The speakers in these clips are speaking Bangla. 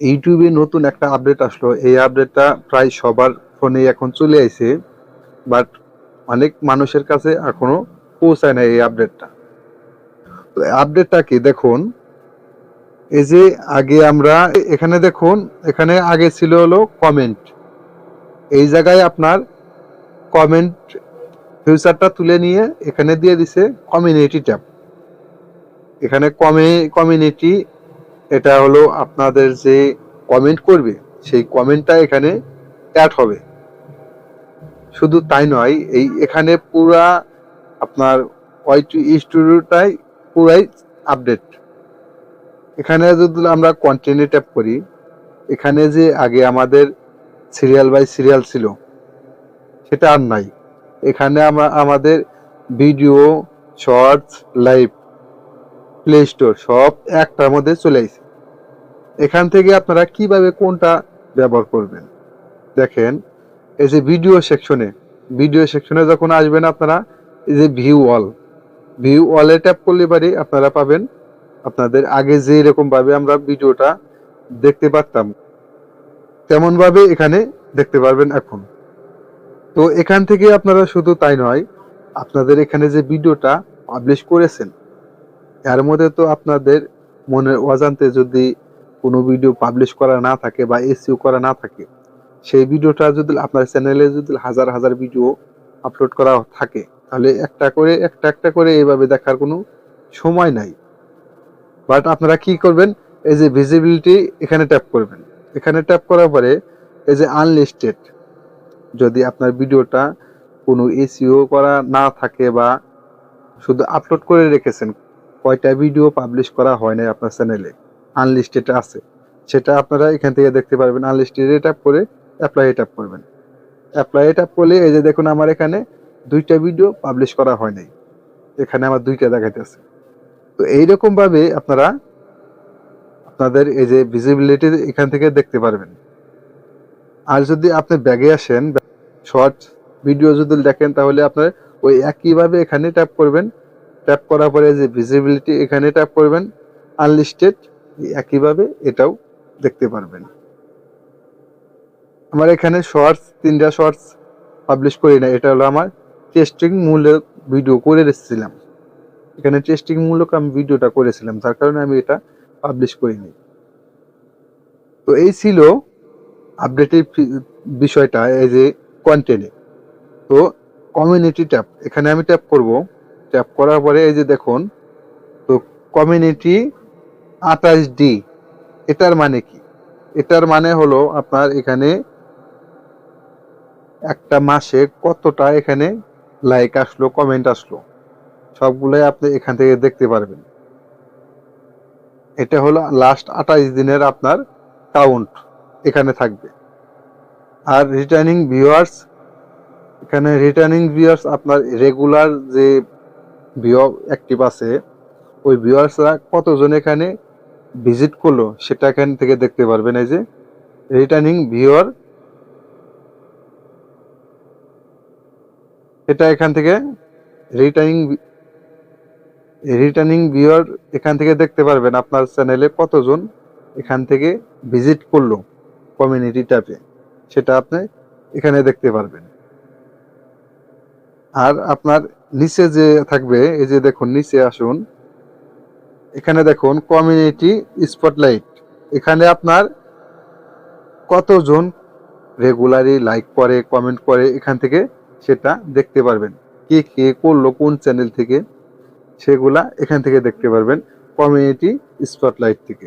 ইউটিউবে নতুন একটা আপডেট আসলো। এই আপডেটটা প্রায় সবার ফোনে এখন চলে আইছে বাট অনেক মানুষের কাছে এখনও পৌঁছায় না এই আপডেটটা আপডেটটা কি? দেখুন, এই যে আগে আমরা, এখানে দেখুন, এখানে আগে ছিল হলো কমেন্ট এই জায়গায় আপনার কমেন্ট ফিউচারটা তুলে নিয়ে এখানে দিয়ে দিছে কমিউনিটি ট্যাব এখানে কমে কমিউনিটি এটা হলো আপনাদের যে কমেন্ট করবে, সেই কমেন্টটা এখানে অ্যাড হবে। শুধু তাই নয়, এই এখানে পুরা আপনার ওয়াই টু স্টুডিওটাই পুরাই আপডেট এখানে যদি আমরা কন্টিনিউ ট্যাপ করি, এখানে যে আগে আমাদের সিরিয়াল বাই সিরিয়াল ছিল, সেটা আর নাই। এখানে আমরা আমাদের video shorts live play store সব একটার মধ্যে চলে আসে এখান থেকে আপনারা কীভাবে কোনটা ব্যবহার করবেন? দেখেন, এই যে ভিডিও সেকশনে ভিডিও সেকশনে যখন আসবেন আপনারা, এই যে ভিউ অল ভিউ অলে ট্যাপ করলে পারে আপনারা পাবেন আপনাদের আগে যে ভাবে আমরা ভিডিওটা দেখতে পারতাম, তেমনভাবে এখানে দেখতে পারবেন এখন। তো এখান থেকে আপনারা শুধু তাই নয়, আপনাদের এখানে যে ভিডিওটা পাবলিশ করেছেন এর মধ্যে তো আপনাদের মনের অজান্তে যদি কোনো ভিডিও পাবলিশ করা না থাকে বা এসিও করা না থাকে, সেই ভিডিওটা যদি আপনার চ্যানেলে যদি হাজার হাজার ভিডিও আপলোড করা থাকে, তাহলে একটা করে, একটা একটা করে এইভাবে দেখার কোনো সময় নাই। বাট আপনারা কি করবেন? এই যে ভিজিবিলিটি এখানে ট্যাপ করবেন। এখানে ট্যাপ করার পরে এই যে আনলিস্টেড যদি আপনার ভিডিওটা কোনো এসিও করা না থাকে বা শুধু আপলোড করে রেখেছেন কয়টা ভিডিও পাবলিশ করা হয় নাই আপনার চ্যানেলে আনলিস্টেড আছে। সেটা আপনারা এখান থেকে দেখতে পারবেন। আনলিস্টেড ট্যাপ করে অ্যাপ্লাই ট্যাপ করবেন। অ্যাপ্লাই ট্যাপ করলে এই যে দেখুন আমার এখানে দুইটা ভিডিও পাবলিশ করা হয় নাই। এখানে আমার দুইটা দেখাইতেছে তো এইরকম ভাবে আপনারা আপনাদের এই যে ভিজিবিলিটি এখান থেকে দেখতে পারবেন। আর যদি আপনি ব্যাগে আসেন শর্ট ভিডিও যদি দেখেন, তাহলে আপনার ওই একইভাবে এখানে ট্যাপ করবেন। ট্যাপ করার পরে যে ভিজিবিলিটি এখানে ট্যাপ করবেন আনলিস্টেড একইভাবে এটাও দেখতে পারবেন। আমার এখানে শর্টস তিনটা শর্টস পাবলিশ করি না এটা হলো আমার টেস্টিং মূলক ভিডিও করে রেখেছিলাম এখানে টেস্টিং মূলক আমি ভিডিওটা করেছিলাম, যার কারণে আমি এটা পাবলিশ করিনি তো এই ছিল আপডেটের বিষয়টা, এই যে কন্টেন্টে তো কমিউনিটি ট্যাব এখানে আমি ট্যাপ করব। ট্যাপ করার পরে এই যে দেখুন, তো কমিউনিটি আঠাশ ডি এটার মানে কি? এটার মানে হলো আপনার এখানে একটা মাসে কতটা এখানে লাইক আসলো কমেন্ট আসলো, সবগুলোই আপনি এখান থেকে দেখতে পারবেন। এটা হলো লাস্ট আঠাইশ দিনের আপনার কাউন্ট এখানে থাকবে। আর রিটার্নিং ভিউয়ার্স এখানে রিটার্নিং ভিউয়ার্স আপনার রেগুলার যে ভিউ অ্যাক্টিভ আছে, ওই ভিউয়ার্সরা কতজন এখানে ভিজিট করল সেটা এখান থেকে দেখতে পারবেন। এই যে রিটার্নিং ভিউয়ার এটা এখান থেকে রিটার্নিং রিটার্নিং ভিউয়ার এখান থেকে দেখতে পারবেন আপনার চ্যানেলে কতজন এখান থেকে ভিজিট করল কমিউনিটি ট্যাপে সেটা আপনি এখানে দেখতে পারবেন। আর আপনার নিচে যে থাকবে, এই যে দেখুন, নিচে আসুন। এখানে দেখুন কমিউনিটি স্পটলাইট এখানে আপনার কতজন রেগুলারই লাইক করে কমেন্ট করে, এখান থেকে সেটা দেখতে পারবেন। কে কে করল, কোন চ্যানেল থেকে, সেগুলা এখান থেকে দেখতে পারবেন কমিউনিটি স্পটলাইট থেকে।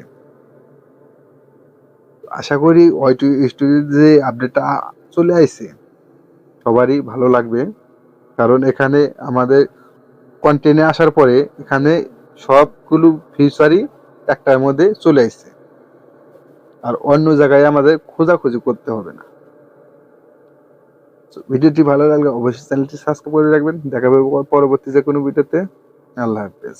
আশা করি ওয়াইটু স্টুডিওর যে আপডেটটা চলে আসছে সবারই ভালো লাগবে। কারণ এখানে আমাদের কন্টেনে আসার পরে এখানে সবগুলো ফিচারই একটার মধ্যে চলে আসছে। আর অন্য জায়গায় আমাদের খোঁজাখুঁজি করতে হবে না। ভিডিওটি ভালো লাগলে অবশ্যই চ্যানেলটি সাবস্ক্রাইব করে রাখবেন। দেখা পাবো পরবর্তী যে কোনো ভিডিওতে। আল্লাহ হাফেজ।